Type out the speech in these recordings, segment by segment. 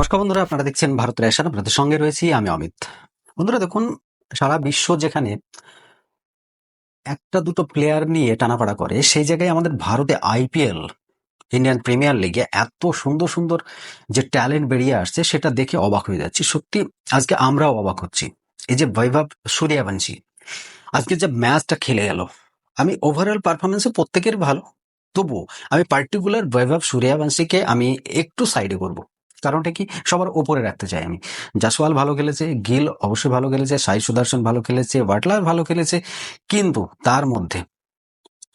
নমস্কার বন্ধুরা, আপনারা দেখছেন ভারতের এশান আপনাদের সঙ্গে রয়েছি আমি অমিত। বন্ধুরা, দেখুন, সারা বিশ্ব যেখানে একটা দুটো প্লেয়ার নিয়ে টানাপাড়া করে, সেই জায়গায় আমাদের ভারতে আইপিএল ইন্ডিয়ান প্রিমিয়ার লিগে এত সুন্দর সুন্দর যে ট্যালেন্ট বেরিয়ে আসছে, সেটা দেখে অবাক হয়ে যাচ্ছি। সত্যি, আজকে আমরাও অবাক হচ্ছি। এই যে বৈভব সূর্যবংশী, আজকে যে ম্যাচটা খেলে গেল, আমি ওভারঅল পারফরমেন্সে প্রত্যেকের ভালো তবু আমি পার্টিকুলার বৈভব সূর্যবংশীকে আমি একটু সাইডে করব। কারণটা কি? সবার ওপরে রাখতে চাই আমি। জাসওয়াল ভালো খেলেছে, গিল অবশ্যই ভালো খেলেছে সাই সুদর্শন ভালো খেলেছে ওয়াটলার ভালো খেলেছে, কিন্তু তার মধ্যে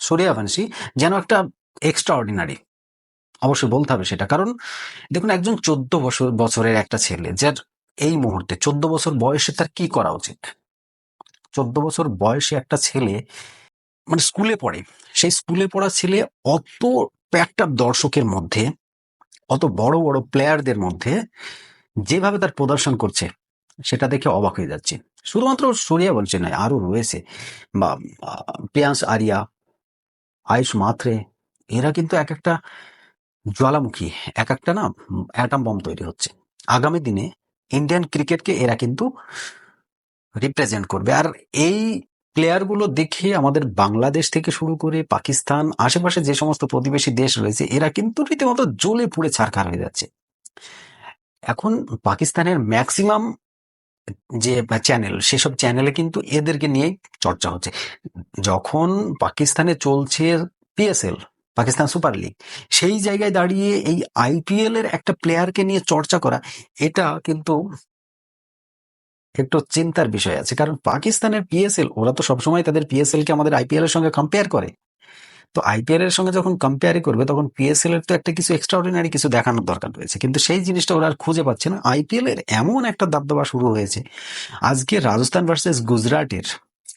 সূর্যবংশী যেন একটা এক্সট্রা অর্ডিনারি অবশ্যই বলতে হবে সেটা। কারণ দেখুন, একজন চোদ্দ বছর, বছরের একটা ছেলে, যার এই মুহূর্তে চোদ্দ বছর বয়সে তার কি করা উচিত? চোদ্দ বছর বয়সে একটা ছেলে মানে স্কুলে পড়ে, সেই স্কুলে পড়া ছেলে অত একটা দর্শকের মধ্যে অত বড় বড় প্লেয়ারদের মধ্যে যেভাবে তার প্রদর্শন করছে, সেটা দেখে অবাক হয়ে যাচ্ছে। শুধুমাত্র সূর্যা বলছে নয় আরও রয়েছে। বা প্রিয়াংশ আরিয়া, আয়ুষ মাত্রে, এরা কিন্তু এক একটা জ্বালামুখী, এক একটা না অ্যাটাম বম তৈরি হচ্ছে। আগামী দিনে ইন্ডিয়ান ক্রিকেটকে এরা কিন্তু রিপ্রেজেন্ট করবে। আর এই প্লেয়ারগুলো দেখে আমাদের বাংলাদেশ থেকে শুরু করে পাকিস্তান, আশেপাশে যে সমস্ত প্রতিবেশী দেশ রয়েছে, এরা কিন্তু রীতিমতো জ্বলে পুড়ে ছারখার হয়ে যাচ্ছে। এখন পাকিস্তানের ম্যাক্সিমাম যে চ্যানেল সেসব চ্যানেলে কিন্তু এদেরকে নিয়েই চর্চা হচ্ছে। যখন পাকিস্তানে চলছে পিএসএল পাকিস্তান সুপার লিগ, সেই জায়গায় দাঁড়িয়ে এই আইপিএল এর একটা প্লেয়ারকে নিয়ে চর্চা করা, এটা কিন্তু একটু চিন্তার বিষয় আছে। কারণ পাকিস্তানের পিএসএল ওরা তো সবসময় তাদের পিএসএল কে আমাদের আইপিএল এর সঙ্গে কম্পেয়ার করে। তো আইপিএল এর সঙ্গে যখন কম্পেয়ারই করবে, তখন পিএসএল এর তো একটা কিছু এক্সট্রাঅর্ডিনারি কিছু দেখানোর দরকার রয়েছে। কিন্তু সেই জিনিসটা ওরা আর খুঁজে পাচ্ছে না। আইপিএল এর এমন একটা দাবদাবা শুরু হয়েছে। আজকে রাজস্থান ভার্সেস গুজরাটের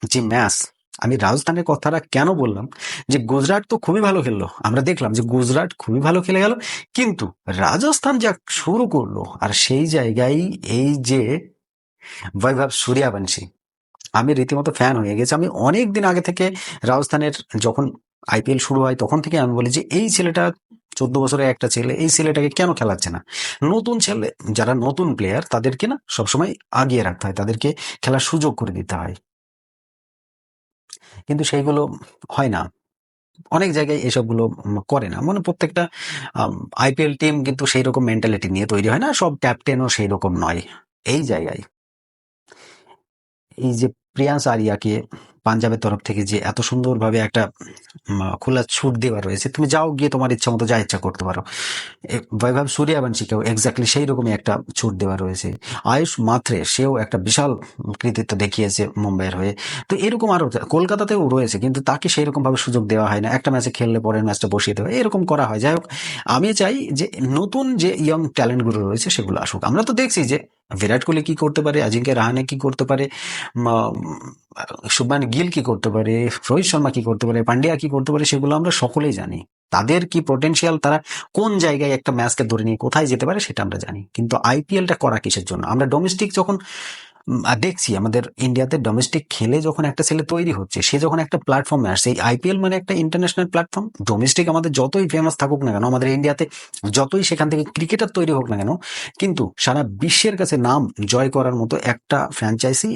যে ম্যাচ আমি রাজস্থানের কথাটা কেন বললাম? যে গুজরাট তো খুবই ভালো খেললো। আমরা দেখলাম যে গুজরাট খুবই ভালো খেলে গেল। কিন্তু রাজস্থান যা শুরু করল, আর সেই জায়গায় এই যে বৈভব সূর্যবংশী আমি রীতিমতো ফ্যান হয়ে গেছি। আমি অনেক দিন আগে থেকে রাজস্থানের যখন আইপিএল শুরু হয়, তখন থেকে আমি বলি যে, এই ছেলেটা, চোদ্দ বছরের একটা ছেলে, এই ছেলেটাকে কেন খেলাচ্ছে না? নতুন ছেলে, যারা নতুন প্লেয়ার তাদেরকে না সবসময় আগিয়ে রাখতে হয়। তাদেরকে খেলার সুযোগ করে দিতে হয়। কিন্তু সেইগুলো হয় না। অনেক জায়গায় এসবগুলো করে না। মানে প্রত্যেকটা আইপিএল টিম কিন্তু সেই রকম মেন্টালিটি নিয়ে তৈরি হয় না। সব ক্যাপ্টেনও সেই রকম নয়। এই জায়গায়। এই যে প্রিয়াংশ আরিয়াকে পাঞ্জাবের তরফ থেকে যে এত সুন্দরভাবে একটা খোলা ছুট দেওয়া রয়েছে, তুমি যাও গিয়ে তোমার ইচ্ছা মতো যা ইচ্ছা করতে পারো। বৈভব সূর্যবংশীকেও এক্স্যাক্টলি সেই রকমই একটা ছুট দেওয়া রয়েছে। আয়ুষ মাত্রে সেও একটা বিশাল কৃতিত্ব দেখিয়েছে মুম্বাইয়ের হয়ে। তো এরকম আরও কলকাতাতেও রয়েছে, কিন্তু তাকে সেই রকমভাবে সুযোগ দেওয়া হয় না। একটা ম্যাচে খেললে পরের ম্যাচটা বসিয়ে দেওয়া, এরকম করা হয়। যাই হোক, আমি চাই যে নতুন যে ইয়ং ট্যালেন্টগুলো রয়েছে সেগুলো আসুক। আমরা তো দেখছি যে বিরাট কোহলি কি করতে পারে? আজিঙ্কে রাহানে কি করতে পারে? শুভমান গিল কি করতে পারে? রোহিত শর্মা কি করতে পারে? পান্ডিয়া কি করতে পারে? সেগুলো আমরা সকলেই জানি। তাদের কি পটেনশিয়াল তারা কোন জায়গায় একটা ম্যাচকে ধরে নিয়ে কোথায় যেতে পারে সেটা আমরা জানি। কিন্তু আইপিএলটা করা কিসের জন্য? আমরা ডোমেস্টিক যখন দেখছি আমাদের ইন্ডিয়াতে ডোমেস্টিক খেলে যখন একটা ছেলে তৈরি হচ্ছে, সে যখন একটা প্ল্যাটফর্মে আসছে, এই আইপিএল মানে একটা ইন্টারন্যাশনাল প্ল্যাটফর্ম ডোমেস্টিক আমাদের যতই ফেমাস থাকুক না কেন, আমাদের ইন্ডিয়াতে যতই সেখান থেকে ক্রিকেটার তৈরি হোক না কেন, কিন্তু সারা বিশ্বের কাছে নাম জয় করার মতো একটা ফ্র্যাঞ্চাইজি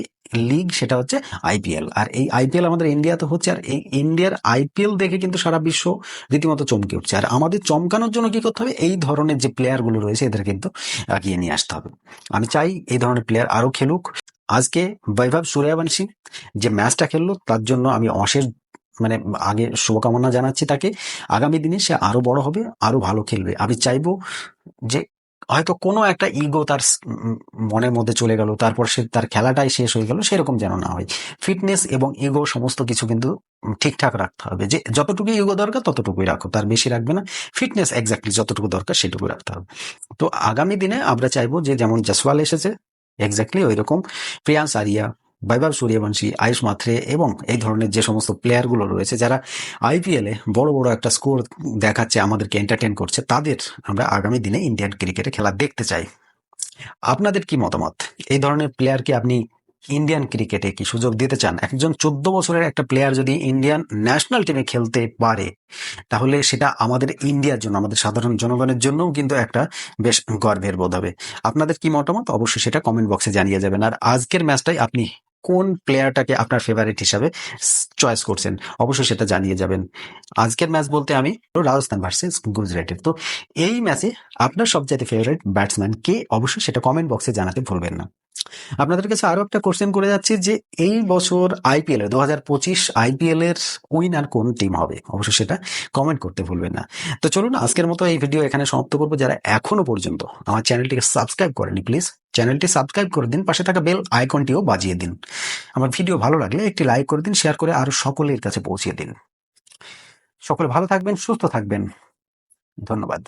লিগ সেটা হচ্ছে আইপিএল আর এই আইপিএল আমাদের ইন্ডিয়াতে হচ্ছে, আর এই ইন্ডিয়ার আইপিএল দেখে কিন্তু সারা বিশ্ব রীতিমতো চমকে উঠছে। আর আমাদের চমকানোর জন্য কি করতে হবে? এই ধরনের যে প্লেয়ারগুলো রয়েছে এদের কিন্তু এগিয়ে নিয়ে আসতে হবে। আমি চাই এই ধরনের প্লেয়ার আরও খেলুক। আজকে বৈভব সূর্যবংশী যে ম্যাচটা খেললো, তার জন্য আমি অশেষ মানে আগে শুভকামনা জানাচ্ছি তাকে। আগামী দিনে সে আরও বড় হবে, আরও ভালো খেলবে। আমি চাইব যে হয়তো কোনো একটা ইগো তার মনের মধ্যে চলে গেল, তারপর সে তার খেলাটাই শেষ হয়ে গেল, সেরকম যেন না হয়। ফিটনেস এবং ইগো সমস্ত কিছু কিন্তু ঠিকঠাক রাখতে হবে। যে যতটুকু ইগো দরকার, ততটুকুই রাখো, তার বেশি রাখবে না। ফিটনেস এক্স্যাক্টলি যতটুকু দরকার সেটুকু রাখতে হবে। তো আগামী দিনে আমরা চাইব যে যেমন জসওয়াল এসেছে এক্স্যাক্টলি ওই রকম প্রিয়াংশ, আরিয়া, বৈভব সূর্যবংশী, আয়ুষ মাত্রে এবং এই ধরনের যে সমস্ত প্লেয়ারগুলো রয়েছে, যারা আইপিএল এ বড় বড় একটা স্কোর দেখাচ্ছে, আমাদেরকে এন্টারটেন করছে, তাদের আমরা আগামী দিনে ইন্ডিয়ান ক্রিকেটে খেলা দেখতে চাই। আপনাদের কি মতামত? এই ধরনের প্লেয়ারকে আপনি ইন্ডিয়ান ক্রিকেটে কি সুযোগ দিতে চান? একজন চোদ্দ বছরের একটা প্লেয়ার যদি ইন্ডিয়ান ন্যাশনাল টিমে খেলতে পারে, তাহলে সেটা আমাদের ইন্ডিয়ার জন্য, আমাদের সাধারণ জনগণের জন্যও কিন্তু একটা বেশ গর্বের বোধ হবে। আপনাদের কি মতামত? অবশ্যই সেটা কমেন্ট বক্সে জানিয়ে যাবেন। আর আজকের ম্যাচটাই আপনি কোন প্লেয়ারটাকে আপনার ফেভারিট হিসাবে চয়েস করছেন? অবশ্যই সেটা জানিয়ে যাবেন। আজকের ম্যাচ বলতে আমি রাজস্থান ভার্সেস গুজরাটের। তো এই ম্যাচে আপনার সবচাইতে ফেভারিট ব্যাটসম্যান কে? অবশ্যই সেটা কমেন্ট বক্সে জানাতে ভুলবেন না। আপনাদের কাছে আরও একটা কোশ্চেন করে যাচ্ছি যে এই বছর আইপিএল এর, দু হাজার পঁচিশ আইপিএল এর উইনার কোন টিম হবে? অবশ্যই সেটা কমেন্ট করতে ভুলবেন না। তো চলুন, আজকের মতো এই ভিডিও এখানে সমাপ্ত করব। যারা এখনও পর্যন্ত আমার চ্যানেলটিকে সাবস্ক্রাইব করেনি প্লিজ চ্যানেলটি সাবস্ক্রাইব করে দিন, পাশে থাকা বেল আইকনটিও বাজিয়ে দিন। আমার ভিডিও ভালো লাগলে একটি লাইক করে দিন শেয়ার করে আরও সকলের কাছে পৌঁছে দিন। সকলে ভালো থাকবেন, সুস্থ থাকবেন। ধন্যবাদ।